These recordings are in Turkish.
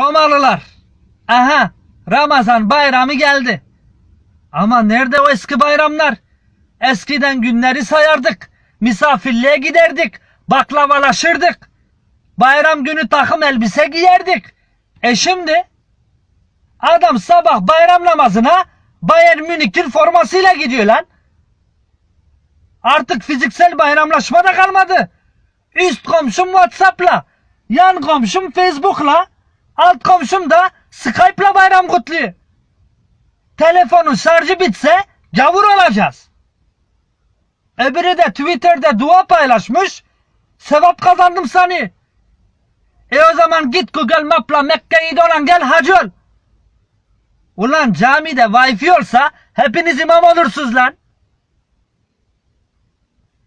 Romalılar. Aha Ramazan bayramı geldi. Ama nerede o eski bayramlar? Eskiden günleri sayardık. Misafirliğe giderdik. Baklavalaşırdık. Bayram günü takım elbise giyerdik. E şimdi adam sabah bayram namazına Bayern Münih'in formasıyla gidiyor lan. Artık fiziksel bayramlaşma da kalmadı. Üst komşum Whatsapp'la, yan komşum Facebook'la, alt komşum da Skype'la bayram kutluyor. Telefonun şarjı bitse gavur olacağız. Öbürü de Twitter'da dua paylaşmış, sevap kazandım sanıyor. E o zaman git Google Map'la Mekke'yi dolan gel hacı ol. Ulan camide wifi olsa hepiniz imam olursunuz lan.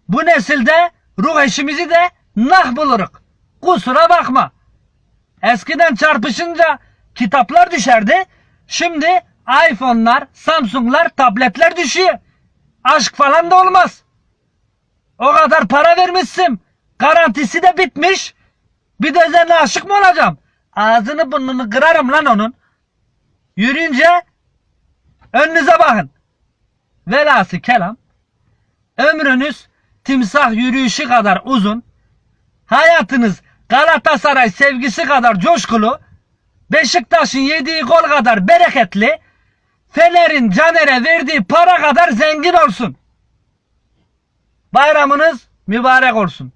Bu nesilde ruh eşimizi de nah buluruk. Kusura bakma. Eskiden çarpışınca kitaplar düşerdi. Şimdi iPhone'lar, Samsung'lar, tabletler düşüyor. Aşk falan da olmaz. O kadar para vermişsin. Garantisi de bitmiş. Bir de üzerine aşık mı olacağım? Ağzını burnunu kırarım lan onun. Yürüyünce önünüze bakın. Velası kelam. Ömrünüz timsah yürüyüşü kadar uzun. Hayatınız Galatasaray sevgisi kadar coşkulu. Beşiktaş'ın yediği gol kadar bereketli. Fener'in Caner'e verdiği para kadar zengin olsun. Bayramınız mübarek olsun.